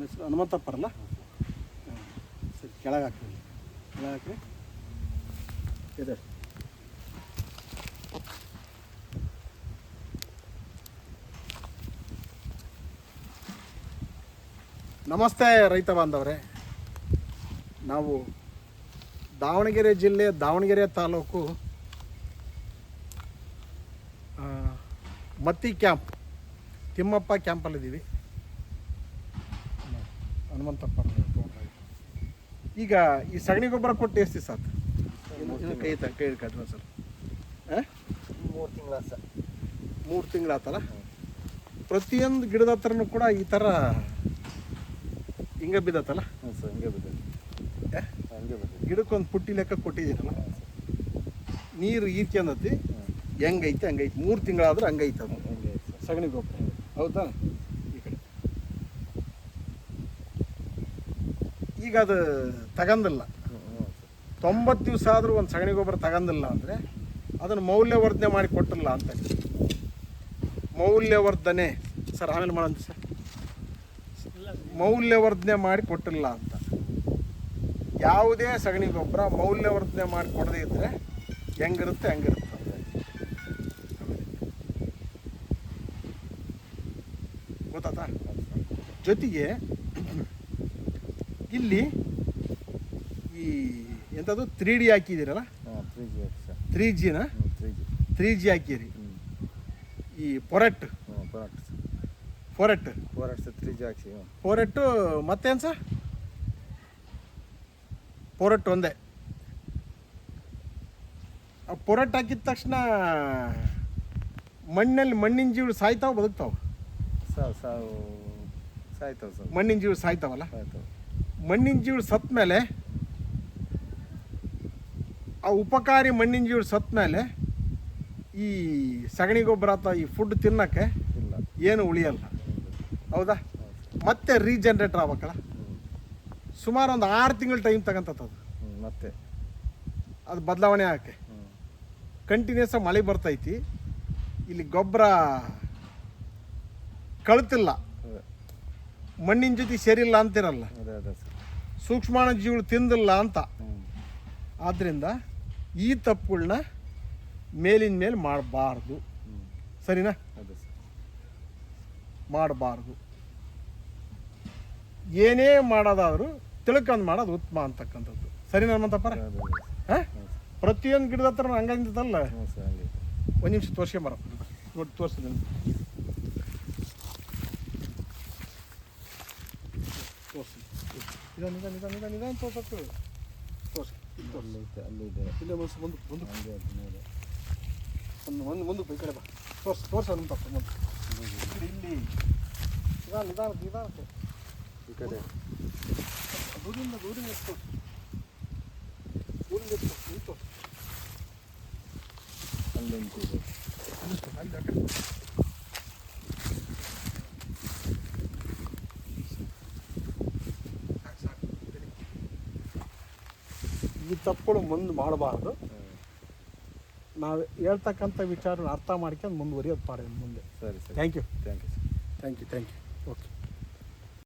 ತಮ್ಮ ಹೆಸರು ಹನುಮಂತಪ್ಪರಲ್ಲ? ಸರಿ, ಕೆಳಗೆ ಹಾಕ್ರಿ. ಕೆಳಗೆ ಹಾಕಿ ಇದೆ. ನಮಸ್ತೆ ರೈತ ಬಾಂಧವರೇ. ನಾವು ದಾವಣಗೆರೆ ಜಿಲ್ಲೆ, ದಾವಣಗೆರೆ ತಾಲೂಕು ಮತ್ತಿ ಕ್ಯಾಂಪ್, ತಿಮ್ಮಪ್ಪ ಕ್ಯಾಂಪಲ್ಲಿದ್ದೀವಿ. ಹನುಮಂತಪ್ಪ ಈಗ ಈ ಸಗಣಿ ಗೊಬ್ಬರ ಕೊಟ್ಟು ಎಷ್ಟು ದಿವಸ ಆತು ಕೈ ತ ಕೈ ಹಿಡ್ಕೊಳ್ರಿ ಸರ್. ಹಾಂ? ಮೂರು ತಿಂಗಳ ಸರ್. ಮೂರು ತಿಂಗಳಾತಲ್ಲ ಪ್ರತಿಯೊಂದು ಗಿಡದ ಹತ್ರನೂ ಕೂಡ ಈ ಥರ ಹಿಂಗೆ ಬಿದ್ದತ್ತಲ್ಲ? ಹ್ಞೂ ಸರ್ ಹಂಗೆ ಬಿದ್ದ ಏ? ಹಂಗೆ ಬಿದ್ದಿದೆ ಗಿಡಕ್ಕೊಂದು ಪುಟ್ಟಿ ಲೆಕ್ಕ ಕೊಟ್ಟಿದ್ದೀನಲ್ಲ? ನೀರು ಈರ್ಕೊಂಡತಿ ಹೆಂಗೈತೆ ಹಂಗೈತೆ. ಮೂರು ತಿಂಗಳಾದ್ರೆ ಹಂಗೈತೆ ಅದು. ಹಂಗೆ ಐತೆ ಸರ್. ಸಗಣಿ ಗೊಬ್ಬರ. ಹೌದಾ ಈ ಕಡೆ ಈಗ ಅದು ತಗಂದಿಲ್ಲ. ತೊಂಬತ್ತು ದಿವಸ ಆದರೂ ಒಂದು ಸಗಣಿ ಗೊಬ್ಬರ ತಗಂದಿಲ್ಲ ಅಂದರೆ ಅದನ್ನು ಮೌಲ್ಯವರ್ಧನೆ ಮಾಡಿ ಕೊಟ್ಟಿಲ್ಲ ಅಂತ ಮೌಲ್ಯವರ್ಧನೆ ಸರ್, ಆಮೇಲೆ ಮಾಡೋಣ ಸರ್. ಮೌಲ್ಯವರ್ಧನೆ ಮಾಡಿ ಕೊಟ್ಟಿಲ್ಲ ಅಂತ. ಯಾವುದೇ ಸಗಣಿ ಗೊಬ್ಬರ ಮೌಲ್ಯವರ್ಧನೆ ಮಾಡಿ ಕೊಡದೇ ಇದ್ದರೆ ಹೆಂಗಿರುತ್ತೆ ಹೆಂಗಿರುತ್ತೆ ಗೊತ್ತಾತಾ ಜೊತೆಗೆ ಇಲ್ಲಿ ಈ ಎಂಥದ್ದು three D ಹಾಕಿದ್ದೀರಲ್ಲ? Three G sir. Three ಜಿನ ತ್ರೀ ಜಿ ತ್ರೀ ಜಿ ಹಾಕಿರಿ. ಈ ಪೊರಟ್. ಪೊರಟ್ ಸರ್. ಫೋರೆಟ್ ಸರ್ ತ್ರೀ ಜಿ ಹಾಕ್ಸಿ ಫೋರೆಟ್ಟು ಮತ್ತೇನು ಸರ್? ಪೊರಟ್ ಒಂದೇ. ಆ ಪೊರಟ್ ಹಾಕಿದ ತಕ್ಷಣ ಮಣ್ಣಲ್ಲಿ ಮಣ್ಣಿನ ಜೀವ ಸಾಯ್ತಾವ ಬದುಕ್ತಾವ? ಸಾವು ಸಾವು ಸಾಯ್ತವೆ ಸರ್. ಮಣ್ಣಿನ ಜೀವ ಸಾಯ್ತಾವಲ್ಲ? ಸಾಯ್ತವೆ. ಮಣ್ಣಿನ ಜೀವಳು ಸತ್ತ ಮೇಲೆ ಆ ಉಪಕಾರಿ ಮಣ್ಣಿನ ಜೀವಳು ಸತ್ತ ಮೇಲೆ ಈ ಸಗಣಿ ಗೊಬ್ಬರ ಅಥವಾ ಈ ಫುಡ್ ತಿನ್ನಕ್ಕೆ ಇಲ್ಲ. ಏನು ಉಳಿಯಲ್ಲ. ಹೌದಾ? ಮತ್ತೆ ರೀಜನ್ರೇಟರ್ ಆಗ್ಬೇಕಲ್ಲ. ಸುಮಾರು ಒಂದು ಆರು ತಿಂಗಳು ಟೈಮ್ ಹ್ಞೂ ಮತ್ತೆ. ಅದು ಬದಲಾವಣೆ ಆಗಕ್ಕೆ. ಕಂಟಿನ್ಯೂಸ್ ಆಗಿ ಮಳೆ ಬರ್ತೈತಿ. ಇಲ್ಲಿ ಗೊಬ್ಬರ ಕಳ್ತಿಲ್ಲ. ಮಣ್ಣಿನ ಜೊತೆ ಸೇರಿಲ್ಲ ಅಂತಿರಲ್ಲ. ಅದೇ ಅದೇ ಸರ್. ಸೂಕ್ಷ್ಮಾಣು ಜೀವಿಗಳು ತಿಂದಿಲ್ಲ ಅಂತ. ಆದ್ದರಿಂದ ಈ ತಪ್ಪುಗಳನ್ನ ಮೇಲಿನ ಮೇಲೆ ಮಾಡಬಾರ್ದು. ಸರಿನಾ? ಮಾಡಬಾರ್ದು. ಏನೇ ಮಾಡೋದಾದರೂ ತಿಳ್ಕೊಂಡು ಮಾಡೋದು ಉತ್ತಮ ಅಂತಕ್ಕಂಥದ್ದು. ಸರಿನಾ ಹನುಮಂತಪ್ಪರ ಹಾಂ? ಪ್ರತಿಯೊಂದು ಗಿಡದ ಹತ್ರ ಹಂಗಂಗಿದ್ದಲ್ಲ. ಒಂದು ನಿಮಿಷ ತೋರ್ಸ್ಕೊಂಬರ ನೋಡಿ ತೋರಿಸ್ತೀನಿ ತೋರಿಸಿ ನಿಧಾನ ನಿಧಾನ ನಿಧಾನ ನಿಧಾನ ನಿಧಾನ ತೋರ್ಸಕ್ಕೆ ತೋರಿಸಿ ಅಲ್ಲೇ ಅಲ್ಲೈತೆ ಅಲ್ಲಿದೆ ಇಲ್ಲೇ ಮುಂದೆ ಒಂದು ಒಂದು ಹಂಗೆ ಮೇಲೆ ಒಂದು ಒಂದು ಮುಂದಕ್ಕೆ ಈ ಕಡೆ ಬಾ ತೋರ್ಸು ತೋರ್ಸು ತಪ್ಪು ಒಂದು ಇಲ್ಲಿ ನಿಧಾನ ನಿಧಾನ ಈ ಕಡೆ ದೂರಿಂದ ದೂರಿಂದ ಎತ್ತು ದೂರಿಂದ ಎತ್ತು ಇಲ್ಲಿ ತೋರ್ಸು ಅಲ್ಲಿ ನಿಂತಿದೆ ಅಲ್ಲಿ ಆ ಕಡೆ ಸಾಕು ಸಾಕು ಈ ತಪ್ಪುಗಳು ಮುಂದೆ ಮಾಡಬಾರ್ದು. ನಾವು ಹೇಳ್ತಕ್ಕಂಥ ವಿಚಾರನ ಅರ್ಥ ಮಾಡ್ಕೊಂಡು ಮುಂದುವರಿಯೋದು ಪಾಡ ಮುಂದೆ. ಸರಿ ಸರಿ. Thank you thank you sir thank you thank you